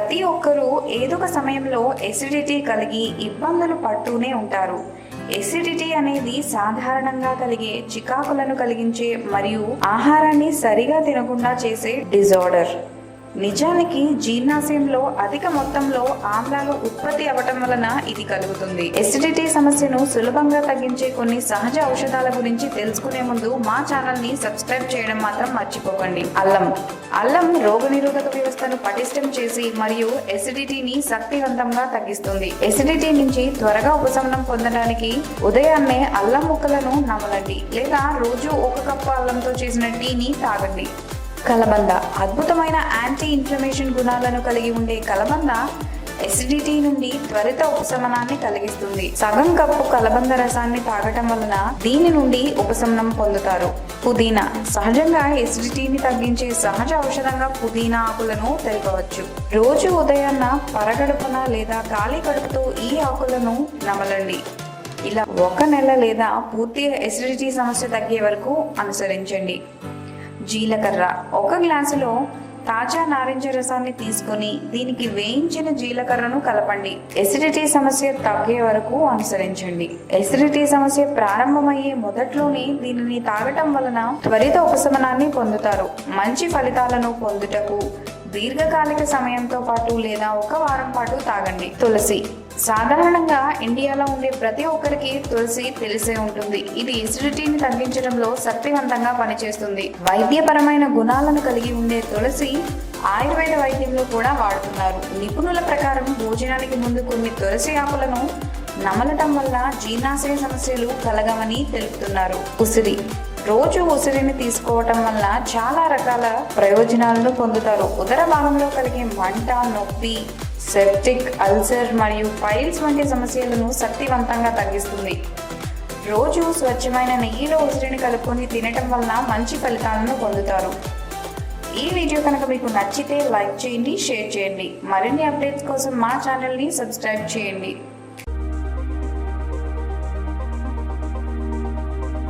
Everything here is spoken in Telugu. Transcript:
ప్రతి ఒక్కరూ ఏదో ఒక సమయంలో ఎసిడిటీ కలిగి ఇబ్బందులు పడుతూనే ఉంటారు. ఎసిడిటీ అనేది సాధారణంగా కలిగే చికాకులను కలిగించే మరియు ఆహారాన్ని సరిగా తినకుండా చేసే డిజార్డర్ నిజానికి జీర్ణాశయంలో అధిక మొత్తంలో ఆమ్లాలు ఉత్పత్తి అవ్వటం వలన ఇది కలుగుతుంది. ఎసిడిటీ సమస్యను సులభంగా తగ్గించే కొన్ని సహజ ఔషధాల గురించి తెలుసుకునే ముందు మా ఛానల్ని సబ్స్క్రైబ్ చేయడం మాత్రం మర్చిపోకండి. అల్లం. అల్లం రోగనిరోధక వ్యవస్థను పటిష్టం చేసి మరియు ఎసిడిటీని శక్తివంతంగా తగ్గిస్తుంది. ఎసిడిటీ నుంచి త్వరగా ఉపశమనం పొందడానికి ఉదయాన్నే అల్లం ముక్కలను నమలండి. లేదా రోజు ఒక కప్పు అల్లంతో చేసిన టీని తాగండి. కలబంద. అద్భుతమైన యాంటీ ఇన్ఫ్లమేషన్ గుణాలను కలిగి ఉండే కలబంద ఎసిడిటీ నుండి త్వరిత ఉపశమనాన్ని కలిగిస్తుంది. సగం కప్పు కలబంద రసాన్ని తాగటం వలన దీని నుండి ఉపశమనం పొందుతారు. పుదీనా. సహజంగా ఎసిడిటీని తగ్గించే సహజ ఔషధంగా పుదీనా ఆకులను తెలుపవచ్చు. రోజు ఉదయాన్న పరగడుపున లేదా ఖాళీ కడుపుతో ఈ ఆకులను నమలండి. ఇలా ఒక నెల లేదా పూర్తిగా ఎసిడిటీ సమస్య తగ్గే వరకు అనుసరించండి. జీలకర్ర. ఒక గ్లాసులో తాజా నారింజ రసాన్ని తీసుకొని దీనికి వేయించిన జీలకర్రను కలపండి. ఎసిడిటీ సమస్య తగ్గే వరకు అనుసరించండి. ఎసిడిటీ సమస్య ప్రారంభమయ్యే మొదట్లోనే దీనిని తాగటం వలన త్వరిత ఉపశమనాన్ని పొందుతారు. మంచి ఫలితాలను పొందుటకు దీర్ఘకాలిక సమయంతో పాటు లేదా ఒక వారం పాటు తాగండి. తులసి సాధారణంగా ఇండియాలో ఉండే ప్రతి ఒక్కరికి తులసి తెలిసే ఉంటుంది. ఇది ఎసిడిటీని తగ్గించడంలో శక్తివంతంగా పనిచేస్తుంది. వైద్యపరమైన గుణాలను కలిగి ఉండే తులసి ఆయుర్వేద వైద్యంలో కూడా వాడుతున్నారు. నిపుణుల ప్రకారం భోజనానికి ముందు కొన్ని తులసి ఆకులను నమలటం వల్ల జీర్ణాశయ సమస్యలు కలగవని తెలుపుతున్నారు. ఉసిరి. రోజు ఉసిరిని తీసుకోవటం వల్ల చాలా రకాల ప్రయోజనాలను పొందుతారు. ఉదర భాగంలో కలిగే మంట నొప్పి సెప్టిక్ అల్సర్ మరియు పైల్స్ వంటి సమస్యలను శక్తివంతంగా తగ్గిస్తుంది. రోజు స్వచ్ఛమైన నెయ్యిలో ఉసిరిని కలుపుకొని తినటం వలన మంచి ఫలితాలను పొందుతారు. ఈ వీడియో కనుక మీకు నచ్చితే లైక్ చేయండి షేర్ చేయండి. మరిన్ని అప్డేట్స్ కోసం మా ఛానల్ని సబ్స్క్రైబ్ చేయండి.